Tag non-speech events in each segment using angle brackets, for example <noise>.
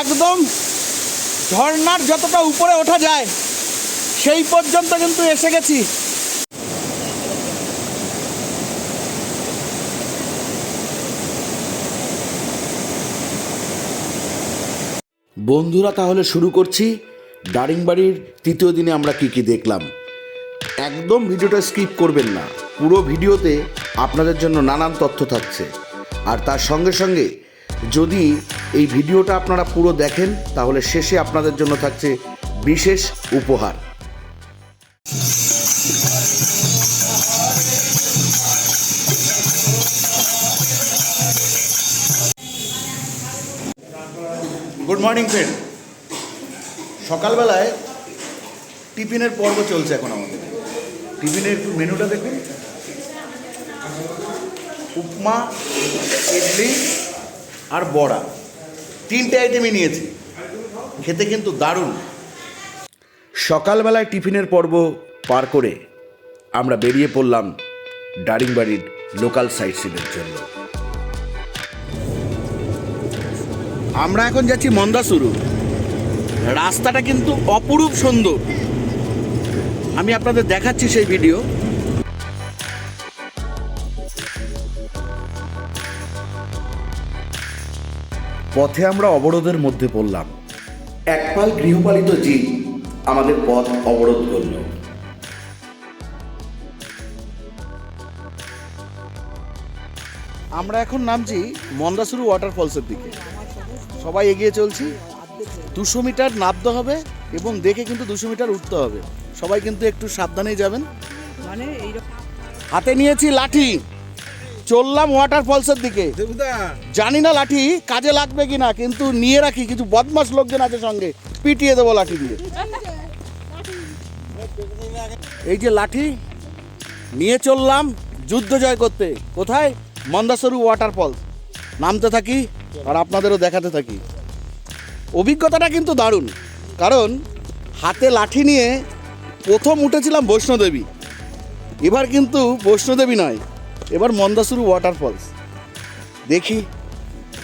একদম ঝর্নার যতটা উপরে ওঠা যায়, সেই পর্যন্ত কিন্তু এসে গেছি। বন্ধুরা, তাহলে শুরু করছি। দারিংবাড়ির তৃতীয় দিনে আমরা কি কি দেখলাম? একদম ভিডিওটা স্কিপ করবেন না। পুরো ভিডিওতে আপনাদের জন্য নানান তথ্য থাকছে। আর তার সঙ্গে সঙ্গে যদি এই ভিডিওটা আপনারা পুরো দেখেন, তাহলে শেষে আপনাদের জন্য থাকছে বিশেষ উপহার। গুড মর্নিং ফ্রেন্ড সকালবেলায় টিফিনের পর্ব চলছে এখন আমাদের। টিফিনের একটু মেনুটা দেখুন। উপমা, ইডলি আর বড়া। তিনটে আইটেমই নিয়েছি। খেতে কিন্তু দারুণ। সকালবেলায় টিফিনের পর্ব পার করে আমরা বেরিয়ে পড়লাম ডারিংবাড়ির লোকাল সাইট সিনের জন্য। আমরা এখন যাচ্ছি মন্দাসুরু। রাস্তাটা কিন্তু অপরূপ সুন্দর। আমি আপনাদের দেখাচ্ছি সেই ভিডিও পথে আমরা অবরোধের মধ্যে পড়লাম। একপাল গৃহপালিত জীব আমাদের পথ অবরোধ করল। আমরা এখন নামছি মন্দাসুরু ওয়াটারফলসের দিকে। সবাই এগিয়ে চলছি। দুশো মিটার নামতে হবে এবং দেখে কিন্তু দুশো মিটার উঠতে হবে। সবাই কিন্তু একটু সাবধানেই যাবেন। মানে এইরকম হাতে নিয়েছি লাঠি। চললাম ওয়াটারফলসের দিকে। জানি না লাঠি কাজে লাগবে কিনা কিন্তু নিয়ে রাখি কিছু বদমাস লোকজন আছে সঙ্গে পিটিয়ে দেবো লাঠি দিয়ে। এই যে লাঠি নিয়ে চললাম যুদ্ধ জয় করতে। কোথায়? মন্দাসরু ওয়াটারফলস নামতে থাকি আর আপনাদেরও দেখাতে থাকি। অভিজ্ঞতাটা কিন্তু দারুণ কারণ হাতে লাঠি নিয়ে প্রথম উঠেছিলাম বৈষ্ণোদেবী। এবার কিন্তু বৈষ্ণোদেবী নয়। এবার মন্দাসুরু ওয়াটারফলস দেখি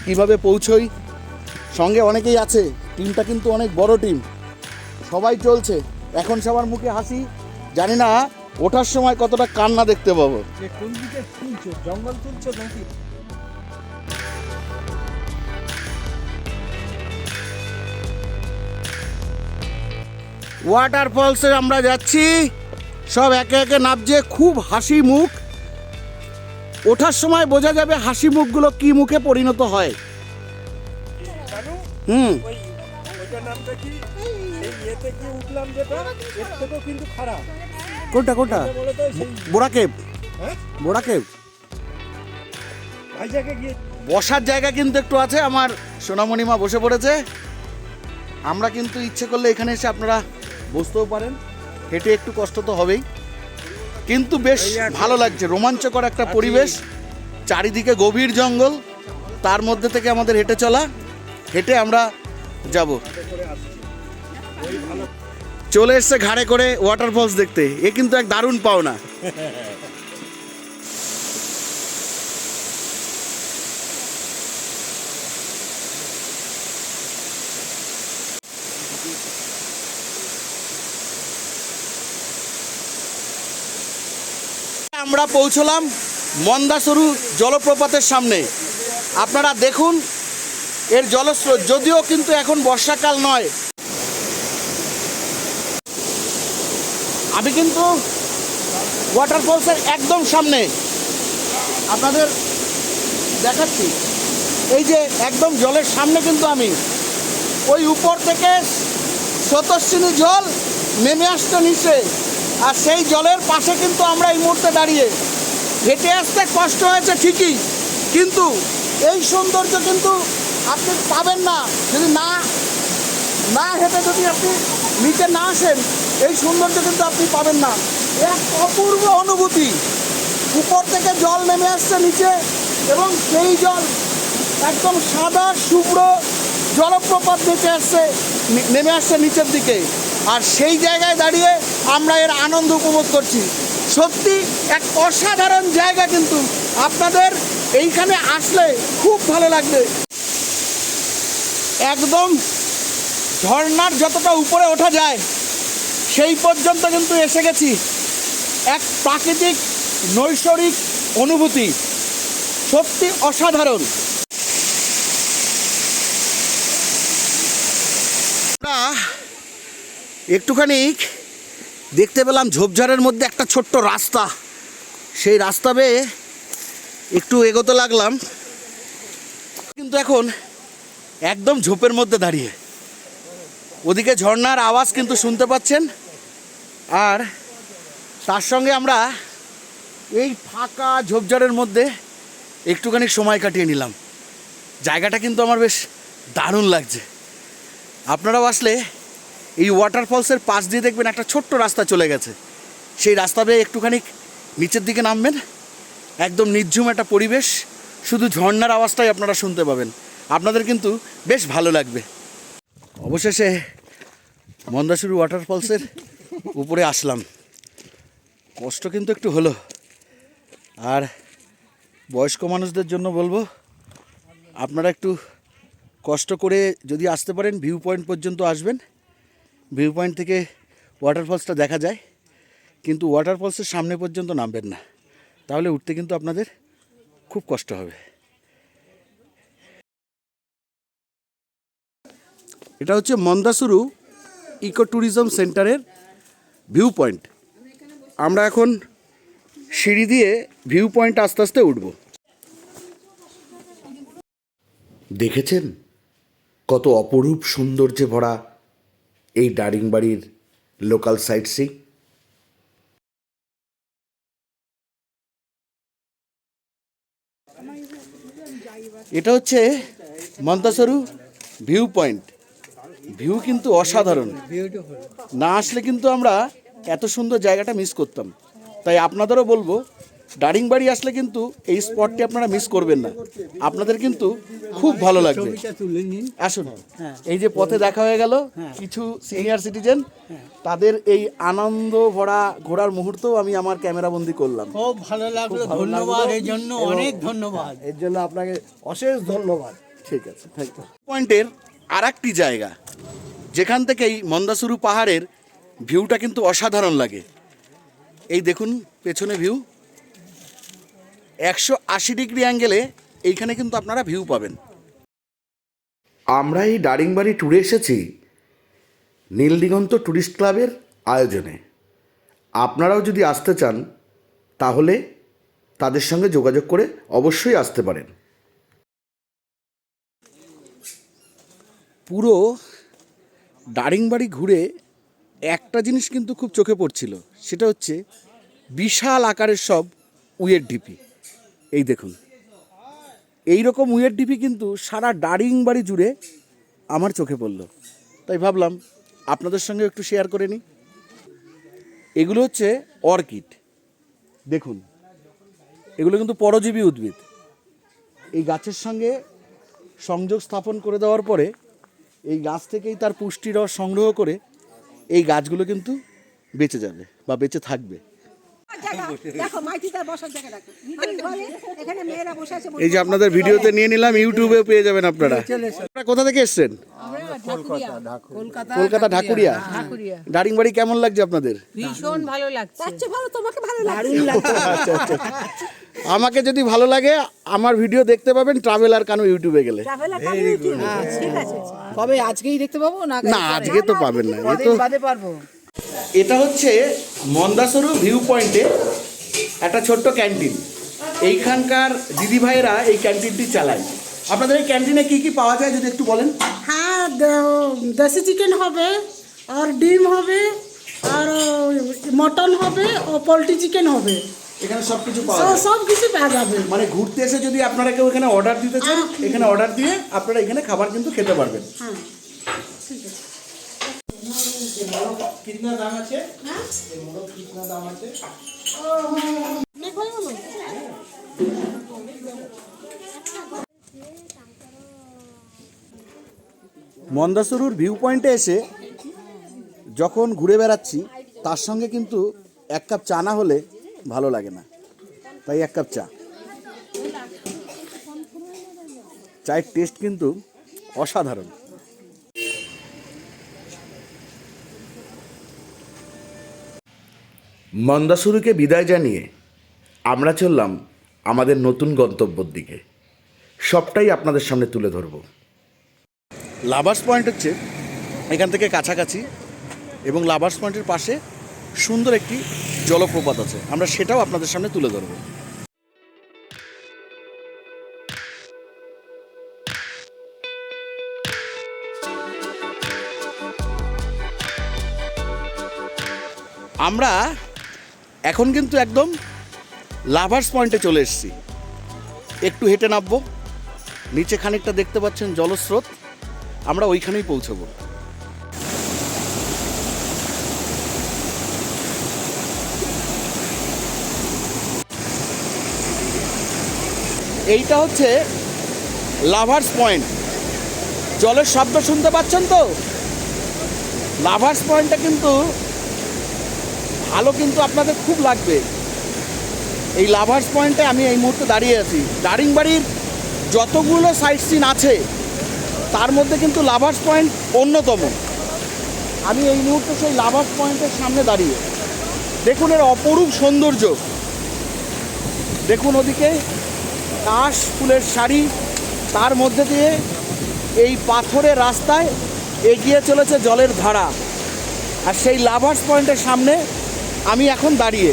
কীভাবে পৌঁছই। সঙ্গে অনেকেই আছে টিমটা কিন্তু অনেক বড় টিম। সবাই চলছে এখন সবার মুখে হাসি। জানি না ওঠার সময় কতটা কান্না দেখতে পাবো। কোন দিকে তুলছো জঙ্গল তুলছো নাকি? ওয়াটারফলসে আমরা যাচ্ছি। সব একে একে নামছে খুব হাসি মুখ। ওঠার সময় বোঝা যাবে হাসি মুখগুলো কি মুখে পরিণত হয়। হুম। কোনটা কোনটা? বোরা কেব হ্যাঁ? বোরা কেব বসার জায়গা কিন্তু একটু আছে আমার সোনামণিমা বসে পড়েছে। আমরা কিন্তু ইচ্ছে করলে এখানে এসে আপনারা বসতেও পারেন। হেঁটে একটু কষ্ট তো হবেই। কিন্তু বেশ। ভালো লাগছে। রোমাঞ্চকর একটা পরিবেশ। চারিদিকে গভীর জঙ্গল। তার মধ্যে থেকে আমাদের হেঁটে চলা। হেঁটে আমরা যাব। চলে এসছে ঘাড়ে করে ওয়াটারফলস দেখতে। এ কিন্তু এক দারুণ পাওনা। আমরা পৌঁছলাম মন্দাসরু জলপ্রপাতের সামনে। আপনারা দেখুন, এর জলস্রোত, যদিও কিন্তু এখন বর্ষাকাল নয়। আমি কিন্তু ওয়াটারফলসের একদম সামনে। আপনাদের দেখাচ্ছি, এই যে একদম জলের সামনে কিন্তু আমি। ওই উপর থেকে স্রোতস্বিনী জল নেমে আসতে নিচে। আর সেই জলের পাশে কিন্তু আমরা এই মুহূর্তে দাঁড়িয়ে। হেঁটে আসতে কষ্ট হয়েছে ঠিকই, কিন্তু এই সৌন্দর্য কিন্তু আপনি পাবেন না। যদি না না হেঁটে যদি আপনি নিচে না আসেন, এই সৌন্দর্য কিন্তু আপনি পাবেন না। এক অপূর্ব অনুভূতি। উপর থেকে জল নেমে আসছে নিচে এবং সেই জল একদম সাদা, শুভ্র জলপ্রপাত নিচে আসছে নেমে আসছে নিচের দিকে। আর সেই জায়গায় দাঁড়িয়ে আমরা এর আনন্দ উপভোগ করছি। সত্যি এক অসাধারণ জায়গা কিন্তু আপনাদের এইখানে আসলে খুব ভালো লাগবে। একদম ঝর্ণার যতটা উপরে ওঠা যায়, সেই পর্যন্ত কিন্তু এসে গেছি। এক প্রাকৃতিক নৈসর্গিক অনুভূতি। সত্যি অসাধারণ। একটুখানি দেখতে পেলাম ঝোপঝাড়ের মধ্যে একটা ছোট্ট রাস্তা। সেই রাস্তা বেয়ে একটু এগোতে লাগলাম। কিন্তু এখন একদম ঝোপের মধ্যে দাঁড়িয়ে। ওদিকে ঝর্নার আওয়াজ কিন্তু শুনতে পাচ্ছেন। আর তার সঙ্গে আমরা এই ফাঁকা ঝোপঝাড়ের মধ্যে একটুখানি সময় কাটিয়ে নিলাম। জায়গাটা কিন্তু আমার বেশ দারুণ লাগছে। আপনারাও আসলে এই ওয়াটারফলসের পাশ দিয়ে দেখবেন একটা ছোট্ট রাস্তা চলে গেছে। সেই রাস্তা বেয়ে একটুখানি নিচের দিকে নামবেন। একদম নির্ঝুম একটা পরিবেশ। শুধু ঝর্নার আওয়াজটাই আপনারা শুনতে পাবেন। আপনাদের কিন্তু বেশ ভালো লাগবে। অবশেষে মন্দাসুরি ওয়াটারফলসের উপরে আসলাম। কষ্ট কিন্তু একটু হলো। আর বয়স্ক মানুষদের জন্য বলব, আপনারা একটু কষ্ট করে যদি আসতে পারেন ভিউ পয়েন্ট পর্যন্ত আসবেন। ভিউ পয়েন্ট থেকে ওয়াটারফলসটা দেখা যায়, কিন্তু ওয়াটারফলসের সামনে পর্যন্ত নামবেন না। তাহলে উঠতে কিন্তু আপনাদের খুব কষ্ট হবে। এটা হচ্ছে মন্দাসুরু ইকো ট্যুরিজম সেন্টারের ভিউ পয়েন্ট। আমরা এখন সিঁড়ি দিয়ে ভিউ পয়েন্ট আস্তে আস্তে উঠব। দেখেছেন? কত অপরূপ সৌন্দর্যে ভরা এই দারিংবাড়ির লোকাল সাইট সি এটা হচ্ছে মন্দাসরু ভিউ পয়েন্ট ভিউ কিন্তু অসাধারণ। না আসলে কিন্তু আমরা এত সুন্দর জায়গাটা মিস করতাম। তাই আপনাদেরও বলব দারিংবাড়ি আসলে কিন্তু এই স্পটটি আপনারা মিস করবেন না। আপনাদের কিন্তু খুব ভালো লাগবে। আসুন। এই যে পথে দেখা হয়ে গেল কিছু সিনিয়র সিটিজেন তাদের এই আনন্দ ভরা ঘোরার মুহূর্ত আমি আমার ক্যামেরা বন্দি করলাম। খুব ভালো লাগল ধন্যবাদ এই জন্য অনেক ধন্যবাদ। এর জন্য আপনাকে অশেষ ধন্যবাদ। ঠিক আছে থ্যাংক ইউ পয়েন্টের আর একটি জায়গা যেখান থেকে এই মন্দাসুরু পাহাড়ের ভিউটা কিন্তু অসাধারণ লাগে। এই দেখুন পেছনে ভিউ একশো আশি ডিগ্রি অ্যাঙ্গেলে এইখানে কিন্তু আপনারা ভিউ পাবেন। আমরা এই দারিংবাড়ি ট্যুরে এসেছি নীলদিগন্ত ট্যুরিস্ট ক্লাবের আয়োজনে। আপনারাও যদি আসতে চান তাহলে তাদের সঙ্গে যোগাযোগ করে অবশ্যই আসতে পারেন। পুরো দারিংবাড়ি ঘুরে একটা জিনিস কিন্তু খুব চোখে পড়ছিল সেটা হচ্ছে বিশাল আকারের সব উইয়ের ঢিপি। এই দেখুন। এই রকম উইয়ের ডিপি কিন্তু সারা ডারিং বাড়ি জুড়ে আমার চোখে পড়ল। তাই ভাবলাম আপনাদের সঙ্গে একটু শেয়ার করে নিই। এগুলো হচ্ছে অর্কিড। দেখুন, এগুলো কিন্তু পরজীবী উদ্ভিদ। এই গাছের সঙ্গে সংযোগ স্থাপন করে দেওয়ার পরে এই গাছ থেকেই তার পুষ্টি রস সংগ্রহ করে এই গাছগুলো কিন্তু বেঁচে যাবে বা বেঁচে থাকবে। এই যে আপনাদের ভিডিওতে নিয়ে নিলাম ইউটিউবেও পেয়ে যাবেন আপনারা। আপনারা কোথা থেকে এসেছেন? কলকাতা ঢাকুরিয়া। দারিংবাড়ি কেমন লাগছে আপনাদের? ভীষণ ভালো লাগছে। তার চেয়ে ভালো তোমাকে ভালো লাগছে। আচ্ছা আচ্ছা আমাকে যদি ভালো লাগে আমার ভিডিও দেখতে পাবেন ট্রাভেল আর কানো ইউটিউবে গেলে ট্রাভেলার কার ইউটিউব ঠিক আছে। কবে আজকেই দেখতে পাবো না না আজকে তো পাবেন না। এ তো পারব। এটা হচ্ছে মন্দাসরু ভিউ পয়েন্টে একটা ছোট্ট ক্যান্টিন। এইখানকার দিদি ভাইয়েরা এই ক্যান্টিনটি চালায়। আপনাদের এই ক্যান্টিনে কি কি পাওয়া যায় যদি একটু বলেন? হ্যাঁ দেশি চিকেন হবে আর ডিম হবে আর মটন হবে ও পোলট্রি চিকেন হবে। এখানে সব কিছু পাওয়া যায়। সব কিছু পাওয়া যাবে। মানে ঘুরতে এসে যদি আপনারা কেউ এখানে অর্ডার দিতে চান এখানে অর্ডার দিয়ে আপনারা এখানে খাবার কিন্তু খেতে পারবেন। হ্যাঁ ঠিক আছে। কিতনা দাম আছে? এই মোড়ক কিতনা দাম আছে? মন্দাসুরুর ভিউ পয়েন্টে এসে যখন ঘুরে বেড়াচ্ছি তার সঙ্গে কিন্তু এক কাপ চা না হলে ভালো লাগে না। তাই এক কাপ চা। চায়ের টেস্ট কিন্তু অসাধারণ। মন্দাসুরুকে বিদায় জানিয়ে আমরা চললাম আমাদের নতুন গন্তব্যর দিকে। সবটাই আপনাদের সামনে তুলে ধরবো। লাভার্স পয়েন্ট হচ্ছে এখান থেকে কাছাকাছি এবং লাভার্স পয়েন্টের পাশে সুন্দর একটি জলপ্রপাত আছে। আমরা সেটাও আপনাদের সামনে তুলে ধরবো। আমরা এখন কিন্তু একদম লাভার্স পয়েন্টে চলে এসেছি। একটু হেঁটে নামবো, নিচে খানিকটা দেখতে পাচ্ছেন জলস্রোত, আমরা ওইখানেই পৌঁছবো। এইটা হচ্ছে লাভার্স পয়েন্ট জলের শব্দ শুনতে পাচ্ছেন তো? লাভার্স পয়েন্টটা কিন্তু ভালো কিন্তু আপনাদের খুব লাগবে। এই লাভার্স পয়েন্টে আমি এই মুহূর্তে দাঁড়িয়ে আছি। দারিংবাড়ির যতগুলো সাইট সিন আছে, তার মধ্যে কিন্তু লাভার্স পয়েন্ট অন্যতম। আমি এই মুহূর্তে সেই লাভার্স পয়েন্টের সামনে দাঁড়িয়ে। দেখুন এর অপরূপ সৌন্দর্য। দেখুন ওদিকে কাশ ফুলের শাড়ি, তার মধ্যে দিয়ে এই পাথরের রাস্তায় এগিয়ে চলেছে জলের ধারা। আর সেই লাভার্স পয়েন্টের সামনে আমি এখন দাঁড়িয়ে।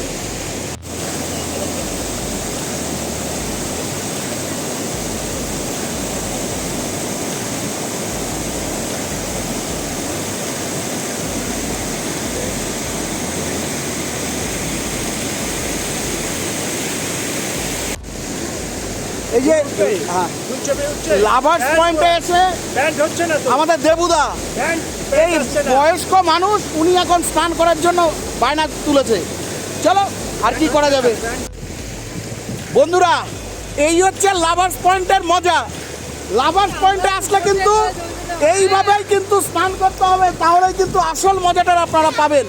এই যে হ্যাঁ লাভার্স পয়েন্টে এসে আমাদের দেবুদা। এই বয়স্ক মানুষ উনি এখন স্নান করার জন্য বায়না তুলেছে। চলো, আর কি করা যাবে? বন্ধুরা, এই হচ্ছে লাভার্স পয়েন্টের মজা। লাভার্স পয়েন্টে আসলে কিন্তু এইভাবেই কিন্তু স্নান করতে হবে, তাহলেই কিন্তু আসল মজাটা আপনারা পাবেন।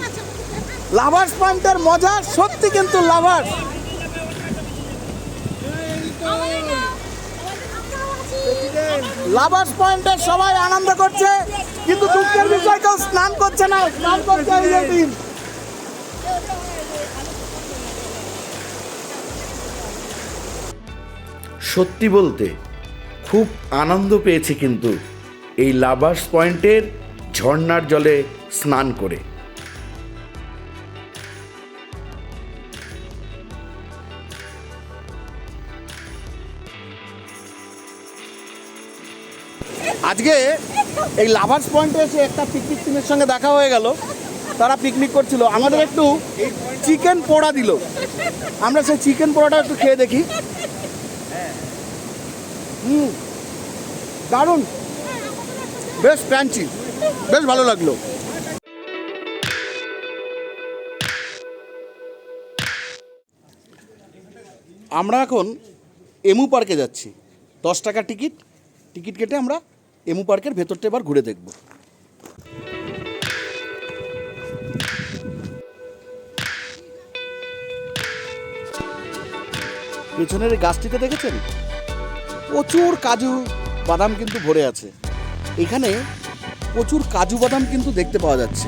লাভার্স পয়েন্টের মজা সত্যি কিন্তু লাভার্স লাভার্স পয়েন্টে সবাই আনন্দ করছে, কিন্তু দুঃখের বিষয় কেউ স্নান করছে না, স্নান করছে সত্যি বলতে খুব আনন্দ পেয়েছি কিন্তু এই লাভার্স পয়েন্টের ঝর্ণার জলে স্নান করে। আজকে এই লাভার্স পয়েন্টে এসে একটা পিকনিক টিমের সঙ্গে দেখা হয়ে গেল। তারা পিকনিক করছিল। আমাদের একটু চিকেন পোড়া দিল। আমরা সেই চিকেন পোড়াটা একটু খেয়ে দেখি। হুম। দারুণ। বেশ ক্রাঞ্চি বেশ ভালো লাগল। আমরা এখন এমু পার্কে যাচ্ছি। দশ টাকা টিকিট। টিকিট কেটে আমরা এমু পার্কের ভেতরটা এবার ঘুরে দেখব। পেছনের গাছটিতে দেখেছেন? প্রচুর কাজু বাদাম কিন্তু ভরে আছে। এখানে প্রচুর কাজু বাদাম কিন্তু দেখতে পাওয়া যাচ্ছে।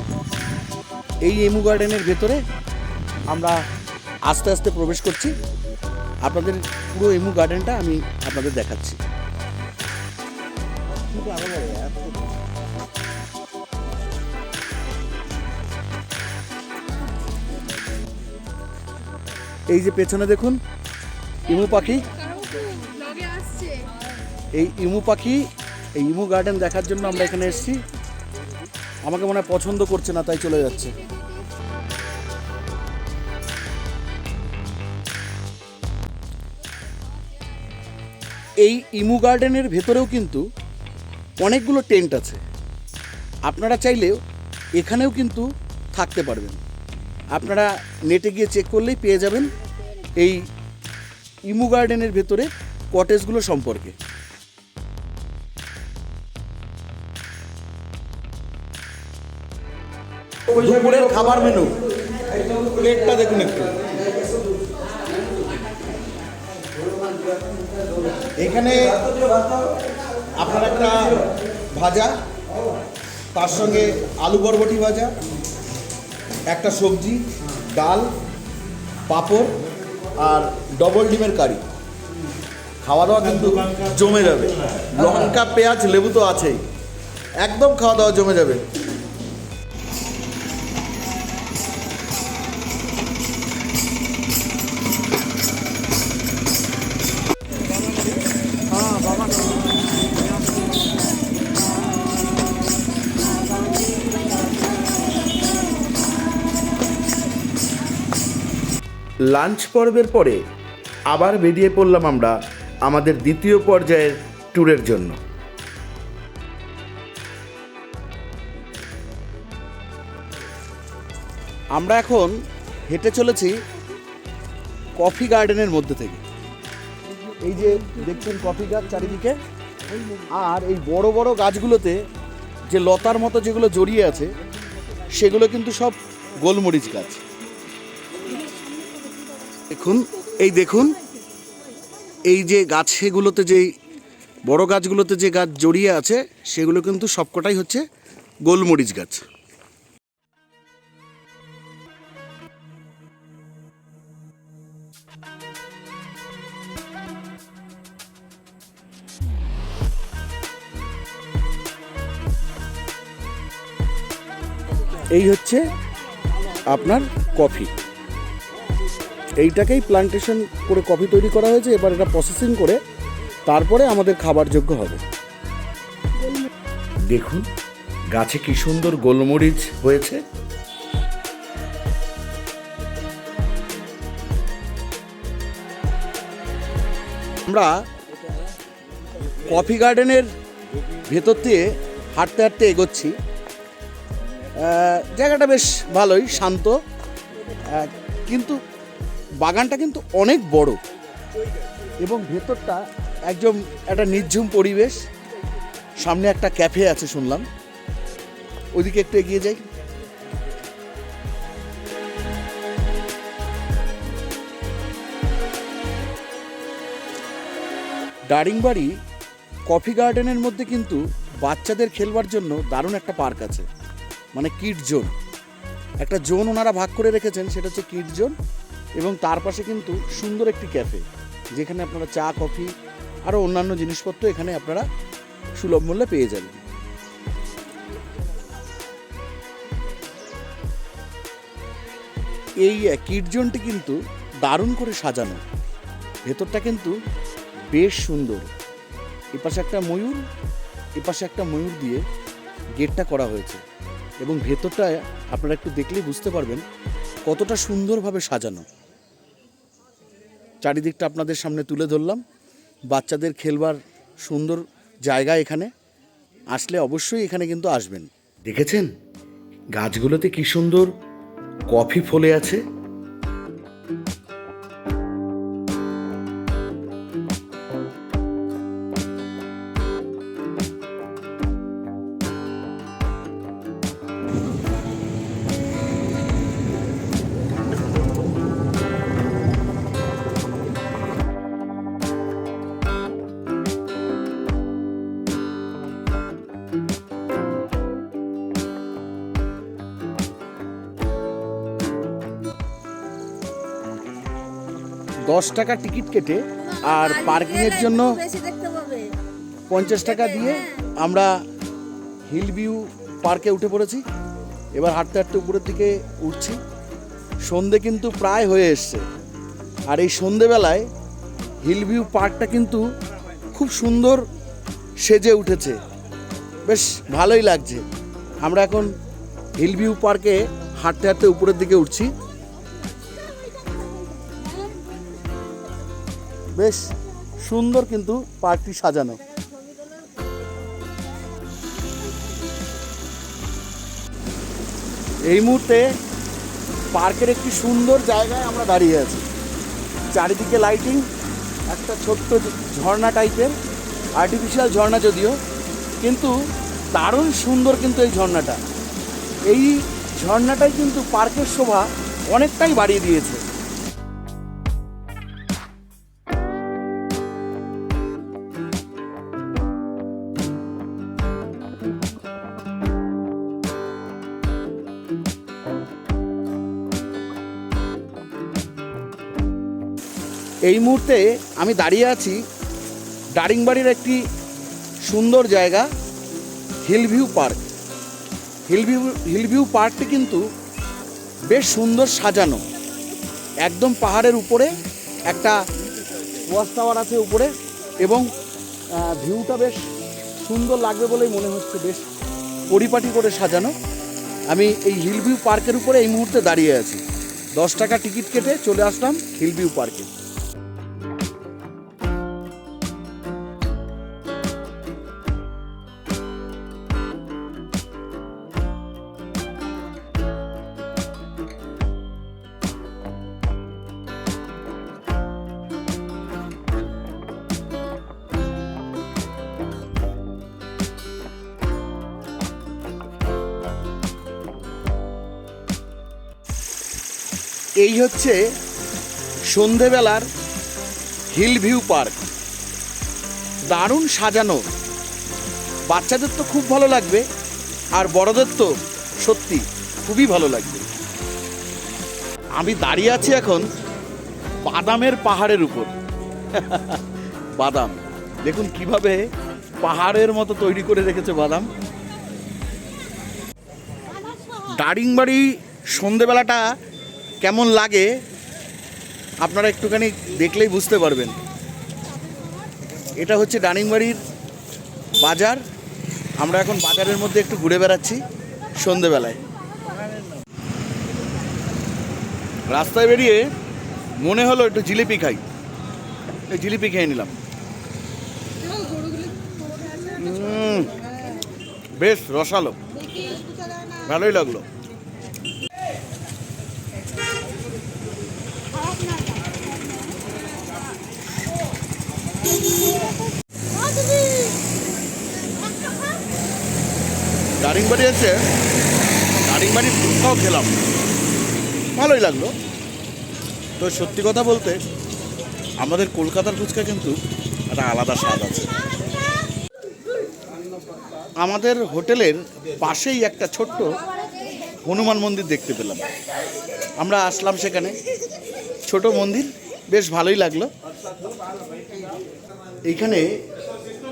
এই এমু গার্ডেনের ভেতরে আমরা আস্তে আস্তে প্রবেশ করছি। আপনাদের পুরো এমু গার্ডেনটা আমি আপনাদের দেখাচ্ছি। এই যে পেছনে দেখুন ইমু পাখি। এই ইমু পাখি, এই ইমু গার্ডেন দেখার জন্য আমরা এখানে এসেছি। আমাকে মনে হয় পছন্দ করছে না, তাই চলে যাচ্ছে। এই ইমু গার্ডেনের ভেতরেও কিন্তু অনেকগুলো টেন্ট আছে। আপনারা চাইলেও এখানেও কিন্তু থাকতে পারবেন। আপনারা নেটে গিয়ে চেক করলেই পেয়ে যাবেন এই ইমু গার্ডেনের ভেতরে কটেজগুলো সম্পর্কে। দুপুরের খাবার মেনু প্লেটটা দেখুন একটু। এখানে আপনার একটা ভাজা তার সঙ্গে আলু বরবটি ভাজা একটা সবজি ডাল পাঁপড় আর ডবল ডিমের কারি। খাওয়া দাওয়া কিন্তু জমে যাবে। লঙ্কা পেঁয়াজ লেবু তো আছেই। একদম খাওয়া দাওয়া জমে যাবে। লাঞ্চ পর্বের পরে আবার বেরিয়ে পড়লাম আমরা আমাদের দ্বিতীয় পর্যায়ের ট্যুরের জন্য। আমরা এখন হেঁটে চলেছি কফি গার্ডেনের মধ্যে থেকে। এই যে দেখছেন কফি গাছ চারিদিকে, আর এই বড় বড় গাছগুলোতে যে লতার মতো যেগুলো জড়িয়ে আছে, সেগুলো কিন্তু সব গোলমরিচ গাছ। দেখুন, এই দেখুন, এই যে গাছগুলোতে যেই, বড় গাছগুলোতে যে গাছ জড়িয়ে আছে, সেগুলো কিন্তু সবকটাই হচ্ছে গোলমরিচ গাছ। এই হচ্ছে আপনার কফি। এইটাকেই প্লান্টেশন করে কফি তৈরি করা হয়েছে এবার এটা প্রসেসিং করে তারপরে আমাদের খাবার যোগ্য হবে। দেখুন গাছে কি সুন্দর গোলমরিচ হয়েছে। আমরা কফি গার্ডেনের ভেতর দিয়ে হাঁটতে হাঁটতে এগোচ্ছি। জায়গাটা বেশ ভালোই শান্ত। কিন্তু বাগানটা কিন্তু অনেক বড়। এবং ভেতরটা একদম একটা নির্ঝুম পরিবেশ। সামনে একটা ক্যাফে আছে শুনলাম। ওইদিকে একটু এগিয়ে যাই। দারিংবাড়ি কফি গার্ডেনের মধ্যে কিন্তু বাচ্চাদের খেলবার জন্য দারুণ একটা পার্ক আছে। মানে কিড জোন। একটা জোন ওনারা ভাগ করে রেখেছেন, সেটা হচ্ছে কিড জোন। এবং তার পাশে কিন্তু সুন্দর একটি ক্যাফে, যেখানে আপনারা চা, কফি, আরও অন্যান্য জিনিসপত্র এখানে আপনারা সুলভ মূল্যে পেয়ে যাবেন। এই কিড জোনটি কিন্তু দারুণ করে সাজানো। ভেতরটা কিন্তু বেশ সুন্দর। এপাশে একটা ময়ূর, এপাশে একটা ময়ূর দিয়ে গেটটা করা হয়েছে এবং ভেতরটা আপনারা একটু দেখলেই বুঝতে পারবেন কতটা সুন্দরভাবে সাজানো। চারিদিকটা আপনাদের সামনে তুলে ধরলাম। বাচ্চাদের খেলবার সুন্দর জায়গা এখানে। আসলে অবশ্যই এখানে কিন্তু আসবেন। দেখেছেন? গাছগুলোতে কি সুন্দর কফি ফলে আছে। দশ টাকা টিকিট কেটে আর পার্কিংয়ের জন্য পঞ্চাশ টাকা দিয়ে আমরা হিল ভিউ পার্কে উঠে পড়েছি। এবার হাঁটতে হাঁটতে উপরের দিকে উঠছি। সন্ধে কিন্তু প্রায় হয়ে এসছে। আর এই সন্ধেবেলায় হিল ভিউ পার্কটা কিন্তু খুব সুন্দর সেজে উঠেছে। বেশ ভালোই লাগছে। আমরা এখন হিল ভিউ পার্কে হাঁটতে হাঁটতে উপরের দিকে উঠছি। বেশ সুন্দর কিন্তু পার্কটি সাজানো। এই মুহূর্তে পার্কের একটি সুন্দর জায়গায় আমরা দাঁড়িয়ে আছি। চারিদিকে লাইটিং একটা ছোট্ট ঝর্ণা টাইপের আর্টিফিশিয়াল ঝর্ণা যদিও, কিন্তু দারুণ সুন্দর কিন্তু এই ঝর্ণাটা। এই ঝর্ণাটাই কিন্তু পার্কের শোভা অনেকটাই বাড়িয়ে দিয়েছে। এই মুহূর্তে আমি দাঁড়িয়ে আছি দারিংবাড়ির একটি সুন্দর জায়গা হিলভিউ পার্ক হিলভিউ হিলভিউ পার্কটি কিন্তু বেশ সুন্দর সাজানো। একদম পাহাড়ের উপরে, একটা ওয়াচ টাওয়ার আছে উপরে এবং ভিউটা বেশ সুন্দর লাগবে বলেই মনে হচ্ছে, বেশ পরিপাটি করে সাজানো। আমি এই হিলভিউ পার্কের উপরে এই মুহূর্তে দাঁড়িয়ে আছি। দশ টাকা টিকিট কেটে চলে আসলাম হিলভিউ পার্কে এই হচ্ছে সন্ধেবেলার হিল ভিউ পার্ক। দারুণ সাজানো। বাচ্চাদের তো খুব ভালো লাগবে, আর বড়দের তো সত্যি খুবই ভালো লাগবে। আমি দাঁড়িয়ে আছি এখন বাদামের পাহাড়ের উপর। <laughs> বাদাম। দেখুন কীভাবে পাহাড়ের মতো তৈরি করে রেখেছে বাদাম। দারিংবাড়ি সন্ধেবেলাটা কেমন লাগে, আপনারা একটুখানি দেখলেই বুঝতে পারবেন। এটা হচ্ছে ডানিংবাড়ির বাজার। আমরা এখন বাজারের মধ্যে একটু ঘুরে বেড়াচ্ছি সন্ধেবেলায়। রাস্তায় বেরিয়ে মনে হলো একটু জিলিপি খাই। এই জিলিপি খেয়ে নিলাম। বেশ রসালো। ভালোই লাগল। দারিংবাড়ি এসে দারিংবাড়ির ফুচকাও খেলাম। ভালোই লাগল। তো সত্যি কথা বলতে, আমাদের কলকাতার ফুচকা কিন্তু একটা আলাদা স্বাদ আছে। আমাদের হোটেলের পাশেই একটা ছোট্ট হনুমান মন্দির দেখতে পেলাম। আমরা আসলাম সেখানে। ছোট মন্দির, বেশ ভালোই লাগল। এইখানে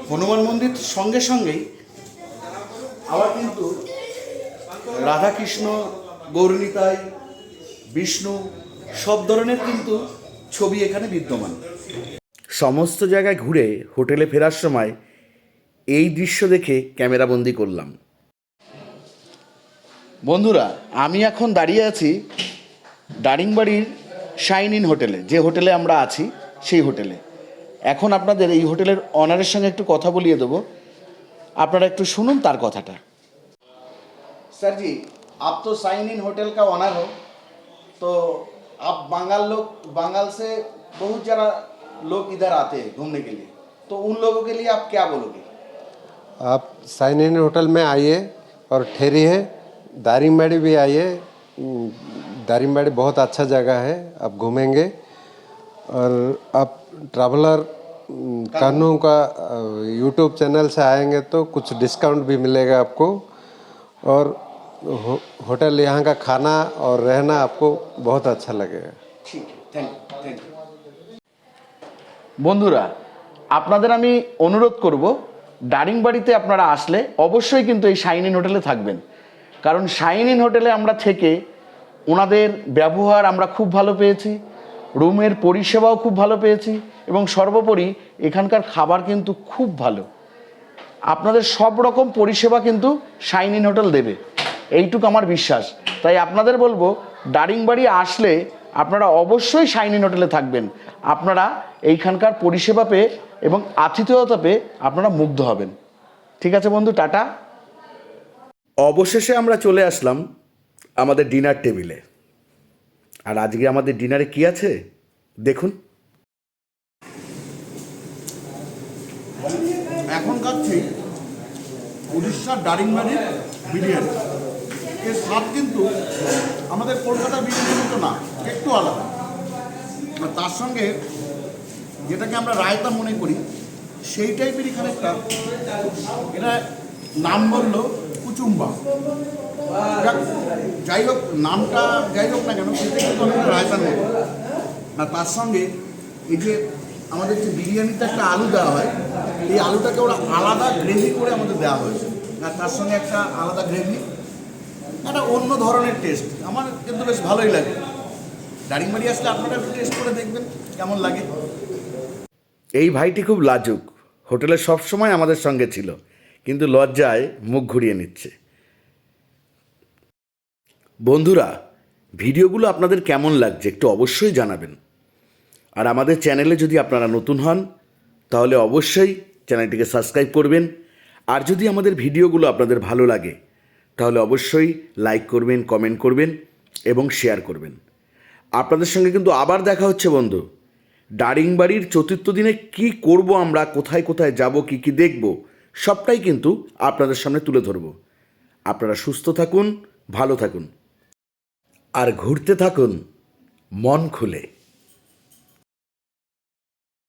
হনুমান মন্দির সঙ্গে সঙ্গেই আবার কিন্তু রাধাকৃষ্ণ গৌরনীতাই বিষ্ণু সব ধরনের কিন্তু ছবি এখানে বিদ্যমান। সমস্ত জায়গায় ঘুরে হোটেলে ফেরার সময় এই দৃশ্য দেখে ক্যামেরাবন্দি করলাম। বন্ধুরা আমি এখন দাঁড়িয়ে আছি দারিংবাড়ির শাইন ইন হোটেলে। যে হোটেলে আমরা আছি সেই হোটেলে। এখন আপনাদের এই হোটেলের অনারের সঙ্গে একটু কথা বলিয়ে দেবো আপনারা একটু শুনুন তার কথাটা सर जी आप तो साइन इन होटल का ऑनर हो तो आप बंगाल लोग बंगाल से बहुत ज़्यादा लोग इधर आते हैं घूमने के लिए तो उन लोगों के लिए आप क्या बोलोगे आप साइन इन होटल में आइए और ठहरिए दारिंगबाड़ी भी आइए उम, दारिंगबाड़ी बहुत अच्छा जगह है आप घूमेंगे और आप ट्रैवलर उम, कानू का यूट्यूब चैनल से आएंगे तो कुछ डिस्काउंट भी मिलेगा आपको और हो, होटल यहाँ का खाना और रहना आपको बहुत अच्छा लगेगा ঠিক থ্যাংক ইউ থ্যাংক ইউ বন্ধুরা আপনাদের আমি অনুরোধ করব দারিংবাড়িতে আপনারা আসলে অবশ্যই কিন্তু এই শাইন ইন হোটেলে থাকবেন কারণ শাইন ইন হোটেলে আমরা থেকে ওনাদের ব্যবহার আমরা খুব ভালো পেয়েছি রুমের পরিষেবাও খুব ভালো পেয়েছি এবং সর্বোপরি এখানকার খাবার কিন্তু খুব ভালো। আপনাদের সব রকম পরিষেবা কিন্তু শাইন ইন হোটেল দেবে। এইটুকু আমার বিশ্বাস। তাই আপনাদের বলব, দারিংবাড়ি আসলে আপনারা অবশ্যই শাইন ইন হোটেলে থাকবেন। আপনারা এইখানকার পরিষেবা পেয়ে এবং আতিথেয়তা পেয়ে আপনারা মুগ্ধ হবেন। ঠিক আছে বন্ধু, টাটা। অবশেষে আমরা চলে আসলাম আমাদের ডিনার টেবিলে। আর আজকে আমাদের ডিনারে কি আছে? দেখুন। এখন খাচ্ছি উড়িষ্যার দারিংবাড়ির বিরিয়ানি। এর স্বাদ কিন্তু আমাদের কলকাতার বিরিয়ানির মতো না, একটু আলাদা। তার সঙ্গে যেটাকে আমরা রায়তা মনে করি, সেই টাইপেরই খানিকটা এটা নাম বলল কুচুম্বা। যাই হোক, নামটা যাই হোক না কেন সেটা কিন্তু অনেকটা আর তার সঙ্গে এই যে আমাদের যে বিরিয়ানিতে একটা আলু দেওয়া হয়, এই আলুটাকে ওরা আলাদা গ্রেভি করে আমাদের দেওয়া হয়েছে। আর তার সঙ্গে একটা আলাদা গ্রেভি, একটা অন্য ধরনের টেস্ট আমার কিন্তু বেশ ভালোই লাগে। দারিংবাড়ি আসলে আপনারা একটু টেস্ট করে দেখবেন, কেমন লাগে। এই ভাইটি খুব লাজুক। হোটেলে সবসময় আমাদের সঙ্গে ছিল, কিন্তু লজ্জায় মুখ ঘুরিয়ে নিচ্ছে। বন্ধুরা, ভিডিওগুলো আপনাদের কেমন লাগছে একটু অবশ্যই জানাবেন। আর আমাদের চ্যানেলে যদি আপনারা নতুন হন, তাহলে অবশ্যই চ্যানেলটিকে সাবস্ক্রাইব করবেন। আর যদি আমাদের ভিডিওগুলো আপনাদের ভালো লাগে, তাহলে অবশ্যই লাইক করবেন, কমেন্ট করবেন এবং শেয়ার করবেন। আপনাদের সঙ্গে কিন্তু আবার দেখা হচ্ছে, বন্ধু। দারিংবাড়ির চতুর্থ দিনে কি করব আমরা, কোথায় কোথায় যাব, কি কি দেখব, সবটাই কিন্তু আপনাদের সামনে তুলে ধরব। আপনারা সুস্থ থাকুন, ভালো থাকুন। আর ঘুরতে থাকুন মন খুলে।